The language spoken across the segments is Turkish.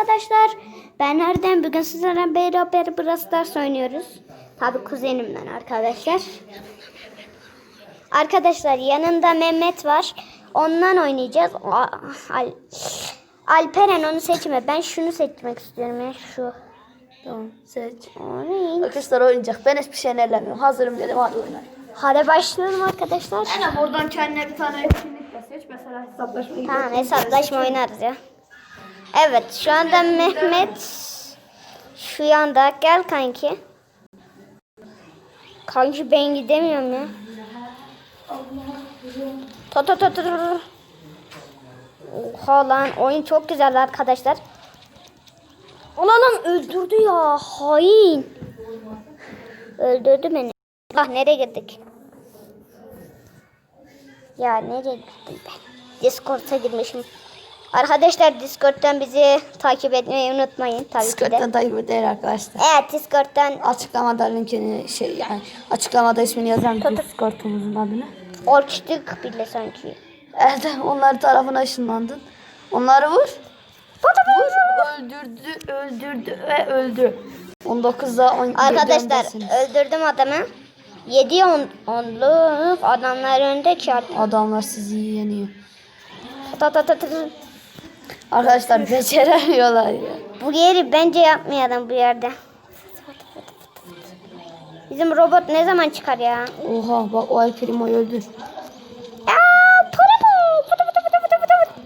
arkadaşlar. Ben nereden bugün sizlerle beraber Brawl Stars oynuyoruz. Tabi kuzenimden arkadaşlar. Arkadaşlar yanında Mehmet var. Ondan oynayacağız. Al Alperen onu seçme. Ben şunu seçmek istiyorum ya şu. Tamam seç. Oy. Arkadaşlar oynayacak. Ben hiçbir şey elemiyorum. Hazırım dedim hadi oynayalım. Hadi başlayalım arkadaşlar. Aynen oradan kendine bir tane etkinlik seç. Mesela hesaplaşmayı. Tamam hesaplaşma oynarız ya. Evet şu anda Mehmet şu yanda gel kanki. Kanki ben gidemiyorum ya. Ta ta ta ta ta. Oha lan oyun çok güzel arkadaşlar. Ulan lan öldürdü ya hain. Öldürdü beni. Ah nereye girdik? Ya nereye gittim ben? Discord'a girmişim. Arkadaşlar Discord'dan bizi takip etmeyi unutmayın tabii ki de. Discord'dan takip eder arkadaşlar. Evet Discord'dan Açıklamada linkini şey yani açıklamada ismini yazarım Discord'umuzun adını. orçtuk bile sanki. Evet onlar tarafına ışınlandın. Onları vur. Vur. Öldürdü, öldürdü ve öldü. 19'da 10 Arkadaşlar öldürdüm adamı. 7 on, onluk adamlar önde artık. Adamlar sizi yeniyor. Ta ta ta ta ta. Arkadaşlar beceremiyorlar ya. Bu yeri bence yapmayalım bu yerde. Bizim robot ne zaman çıkar ya? Oha bak o El Primo'yu öldür. Aa, pıtı pıtı.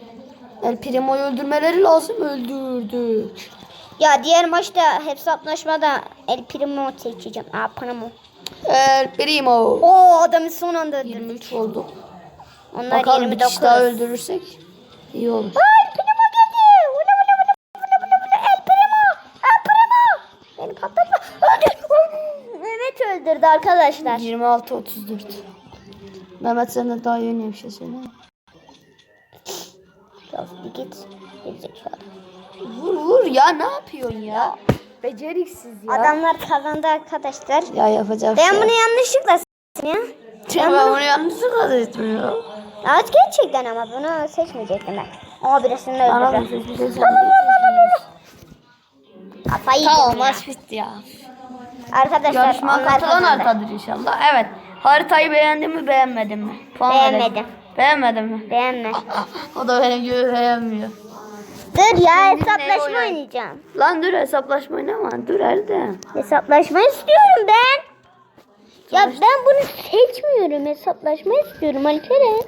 El Primo'yu öldürmeleri lazım öldürdük. Ya diğer maçta hesaplaşmada El Primo seçeceğim. Aa Primo. El Primo. Oo adamı son anda öldürdüm. 23 oldu. Onlar Bakalım bir 29. kişi daha öldürürsek iyi olur. Ay Primo geldi. Ula ula ula ula ula ula El Primo. El Primo. Beni patlatma. Öldür. Öldürdü arkadaşlar. 26 34. Mehmet senden daha yeni bir şey söyle. Bir git. Vur vur ya ne yapıyorsun ya? Beceriksiz ya. Adamlar kazandı arkadaşlar. Ya yapacak Ben şey. bunu yanlışlıkla s**tim ya. Ben, ben bunu yanlışlıkla seçtim ya. Evet gerçekten ama bunu seçmeyecektim ben. Ama birisini seçeceksin? Kafayı Tamam maç bitti ya. Arkadaşlar Yarışma katılan kazandı. haritadır inşallah. Evet. Haritayı beğendin mi beğenmedin mi? Puan Beğenmedim. verelim. Beğenmedin mi? Beğenme. o da benim gibi beğenmiyor. Dur ya neyle hesaplaşma oynayın? oynayacağım. Lan dur hesaplaşma oynama. Dur elde. Hesaplaşma istiyorum ben. Ya ben bunu seçmiyorum. Hesaplaşma istiyorum Alperen.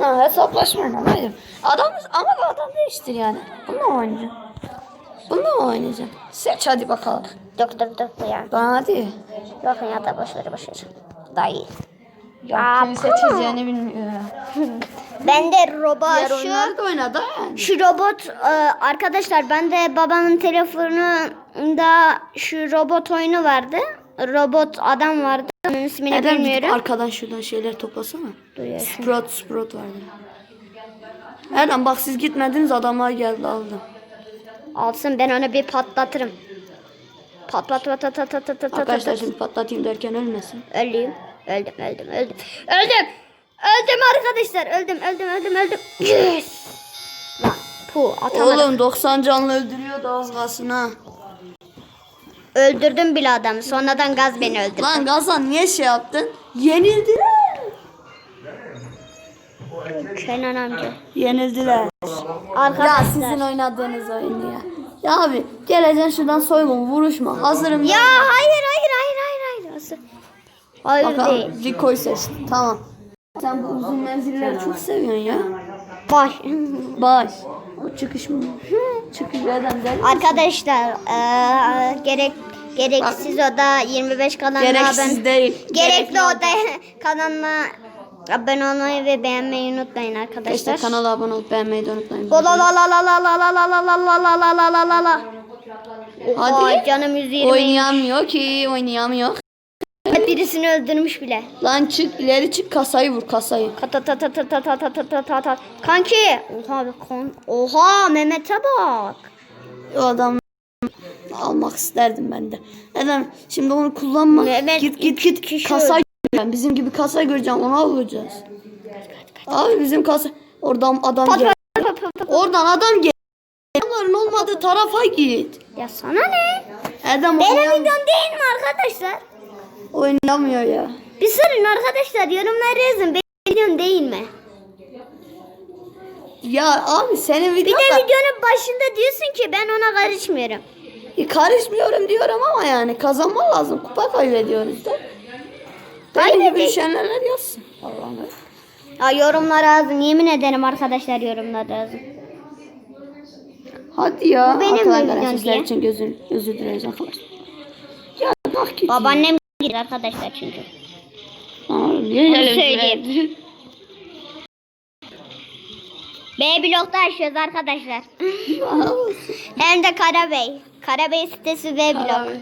Ha, hesaplaşma oynama. Hayır. Adam, ama adam değiştir yani. Bununla mı Bununla mı oynayacaksın? Seç hadi bakalım. Doktor doktor ya. Lan hadi. Bakın ya da boşver boşver. Daha iyi. Ya Aa, kimi seçeceğini bilmiyor. Ben de robot Diğer şu. da oynadı yani. Şu robot e, arkadaşlar ben de babamın telefonunda şu robot oyunu vardı. Robot adam vardı. Onun ismini Erdem bilmiyorum. arkadan şuradan şeyler toplasana. Duyuyorsun. Sprout, Sprout vardı. Erdem bak siz gitmediniz adamlar geldi aldı. Alsın ben onu bir patlatırım. Pat pat pat pat pat pat pat pat Arkadaşlar şimdi patlatayım derken ölmesin. Öldüm. Öldüm öldüm öldüm. Öldüm. Öldüm arkadaşlar. Öldüm öldüm öldüm öldüm. Yes. Lan pu atamadım. Oğlum 90 canlı öldürüyor da az kalsın ha. Öldürdüm bile adamı. Sonradan gaz beni öldürdü. Lan Gazan niye şey yaptın? Yenildiler. Kenan amca. Yenildiler. Ya Arkadaşlar. sizin oynadığınız oyun ya. Ya abi geleceksin şuradan soygun vuruşma. Hazırım. Ya ben. hayır hayır hayır hayır hayır. Asıl- Hayır değil. Bakalım Rico'yu seçtim. Tamam. Sen bu uzun menzilleri çok seviyorsun ya. Baş. Baş. O çıkış mı? Çıkış nereden der? Arkadaşlar eee, gerek gereksiz oda 25 kanalına Gereksiz abone değil. gerekli oda kanalına abone olmayı ve beğenmeyi unutmayın arkadaşlar. İşte kanala abone olup beğenmeyi de unutmayın. La la la la la la la la la la la la la la la la. Hadi. Canım 120. Oynayamıyor ki oynayamıyor. Birisini öldürmüş bile. Lan çık ileri çık kasayı vur kasayı. Ta ta ta ta ta ta ta ta ta ta ta. Kanki. Oha be kon. Oha Mehmet'e bak. O adam almak isterdim ben de. Neden? Şimdi onu kullanma. Mehmet, git git git kişi göreceğim. Bizim gibi kasa göreceğim onu alacağız. Abi bizim kasa oradan adam Pat gel. pat pat pat pat. Oradan adam gel. Adamların olmadığı tarafa git. Ya sana ne? Erdem Benim videom değil mi arkadaşlar? oynamıyor ya. Bir sorun arkadaşlar yorumlara yazın. Benim videom değil mi? Ya abi senin Bir videon de da videonun başında diyorsun ki ben ona karışmıyorum. E, karışmıyorum diyorum ama yani kazanma lazım. Kupa kaybediyoruz da. Benim gibi düşenler yazsın. Allah'ım. Ya yorumlara yazın. Yemin ederim arkadaşlar yorumlara yazın. Hadi ya. Bu benim diye. için gözün, özür dileriz arkadaşlar. Ya bak git. Babaannem gider arkadaşlar çünkü. Aa, niye Onu söyleyeyim. şey? B blokta yaşıyoruz arkadaşlar. Hem de Karabey. Karabey sitesi B blok.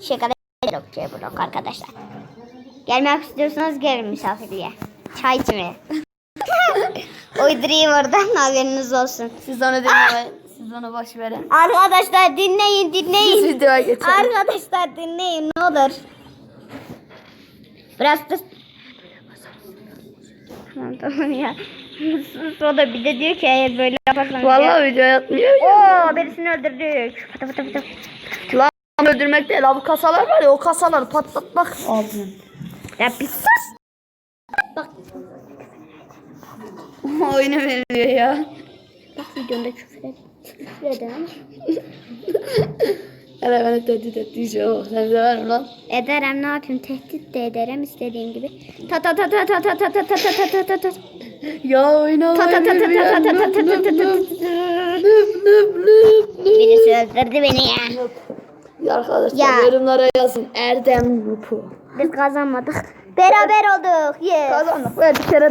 Şaka B blok C blok arkadaşlar. Gelmek istiyorsanız gelin misafirliğe. Çay içmeye. Uydurayım oradan haberiniz olsun. Siz onu dinlemeyin. Siz onu boş verin. Arkadaşlar dinleyin Siz dinleyin. videoya geçelim. Arkadaşlar dinleyin ne olur. Biraz da... Tamam tamam ya. O da bir de diyor ki eğer böyle yaparsan... Vallahi video yapmıyor ya. Oo birisini öldürdük. Fıtı fıtı fıtı. Lan öldürmek değil abi kasalar var ya o kasaları patlatmak lazım. Ya bir sus. Bak, Oyunu veriyor ya. bak videonda küfür ed. Küfür ederim. Hele beni tehdit ettiyse o. Sen de ver mi lan? Ederim ne yapayım tehdit de ederim istediğim gibi. Ta ta ta ta ta ta ta ta ta ta ta ta ta. Ya oynamayı ta ta ta. Nüp nüp nüp nüp. Birisi öldürdü beni ya. Ya arkadaşlar yorumlara yazın. Erdem Nupu. Biz kazanmadık. Beraber olduk. Yes. Kazandık. Böyle bir kere de